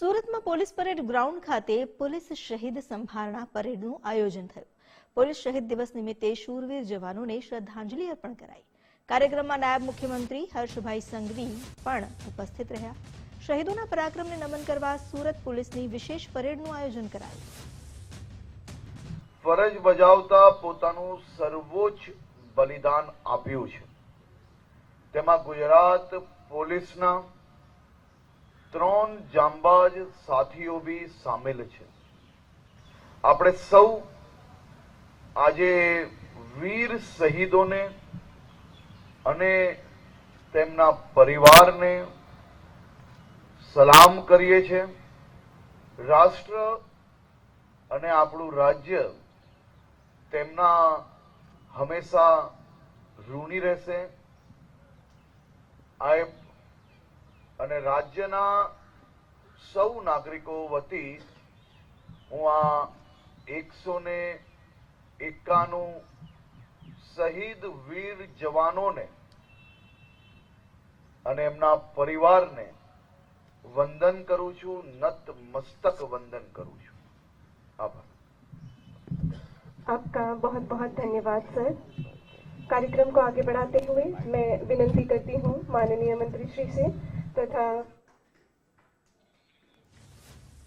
સુરતમાં police parade ground ખાતે police શહીદ સંભારણા પરેડનું આયોજન થયું. પોલીસ શહીદ દિવસ નિમિત્તે શૂરવીર જવાનોને શ્રદ્ધાંજલિ અર્પણ કરાઈ. કાર્યક્રમમાં નાયબ મુખ્યમંત્રી હર્ષભાઈ સંઘવી પણ ઉપસ્થિત રહ્યા. શહીદોના પરાક્રમને નમન કરવા સુરત પોલીસની વિશેષ પરેડનું આયોજન કરાયું. ફરજ બજાવતા પોતાનું સર્વોચ્ચ બલિદાન આપ્યું છે. તેમાં ગુજરાત પોલીસના ત્રણ જાંબાજ સાથીઓ બી સામેલ છે. આપણે સૌ આજે વીર શહીદોને અને તેમના પરિવારને સલામ કરીએ છીએ રાષ્ટ્ર અને આપણું રાજ્ય તેમના હંમેશા ઋણી રહેશે. આ અને રાજ્યના સૌ નાગરિકો વતી હું આ એકસો ને એકાનું શહીદ વીર જવાનોને અને એમના પરિવારને વંદન કરું છું નત મસ્તક વંદન કરું છું આભાર आपका बहुत बहुत धन्यवाद सर कार्यक्रम को आगे बढ़ाते हुए मैं विनती करती हूँ माननीय मंत्री श्री से तथा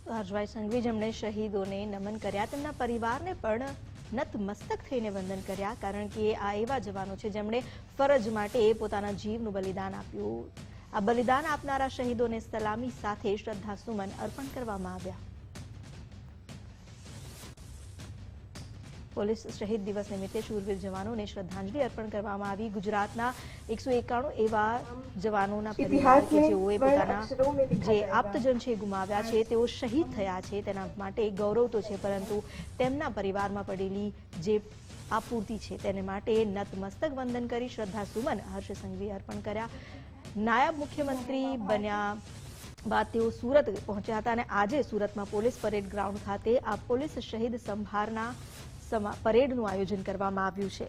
હર્ષભાઈ સંઘવી જેમણે શહીદોને નમન કર્યા, તેમના પરિવારને પણ નતમસ્તક થઈને વંદન કર્યા, કારણ કે આ એવા જવાનો છે જેમણે ફરજ માટે પોતાના જીવનું બલિદાન આપ્યું. આ બલિદાન આપનારા શહીદોને સલામી સાથે શ્રદ્ધાસુમન અર્પણ કરવામાં આવ્યા. પોલીસ શહીદ દિવસ નિમિત્તે શૂરવીર જવાનોને શ્રદ્ધાંજલિ અર્પણ કરવામાં આવી. ગુજરાતના એકસો એકાણું એવા જવાનોના પરિવાર કે જેઓએ પોતાના જે આપ્તજન છે ગુમાવ્યા છે. તેઓ શહીદ થયા છે તેના માટે ગૌરવ તો છે પરંતુ તેમના પરિવારમાં પડેલી જે આપૂર્તિ છે તેને માટે નતમસ્તક વંદન કરી શ્રદ્ધાસુમન હર્ષ સંઘવી અર્પણ કર્યા. નાયબ મુખ્યમંત્રી બન્યા બાદ તેઓ સુરત પહોંચ્યા હતા અને આજે સુરતમાં પોલીસ પરેડ ગ્રાઉન્ડ ખાતે આ પોલીસ શહીદ સંભારના પરેડનું આયોજન કરવામાં આવ્યું છે,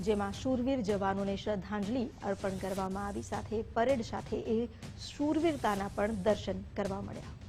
જેમાં શૂરવીર જવાનોને શ્રદ્ધાંજલિ અર્પણ કરવામાં આવી સાથે પરેડ સાથે એ શૂરવીરતાના પણ દર્શન કરવા મળ્યા.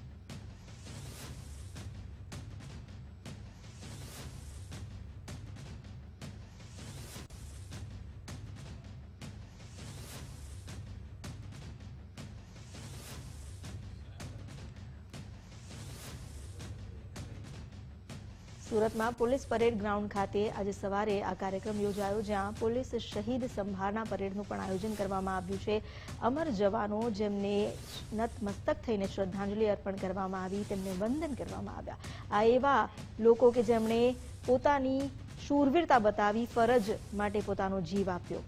સુરતમાં પોલીસ પરેડ ગ્રાઉન્ડ ખાતે આજે સવારે આ કાર્યક્રમ યોજાયો, જ્યાં પોલીસ શહીદ સંભારના પરેડનું પણ આયોજન કરવામાં આવ્યું છે. અમર જવાનો જેમને નતમસ્તક થઈને શ્રદ્ધાંજલિ અર્પણ કરવામાં આવી, તેમને વંદન કરવામાં આવ્યા. આ એવા લોકો કે જેમણે પોતાની શૂરવીરતા બતાવી, ફરજ માટે પોતાનો જીવ આપ્યો.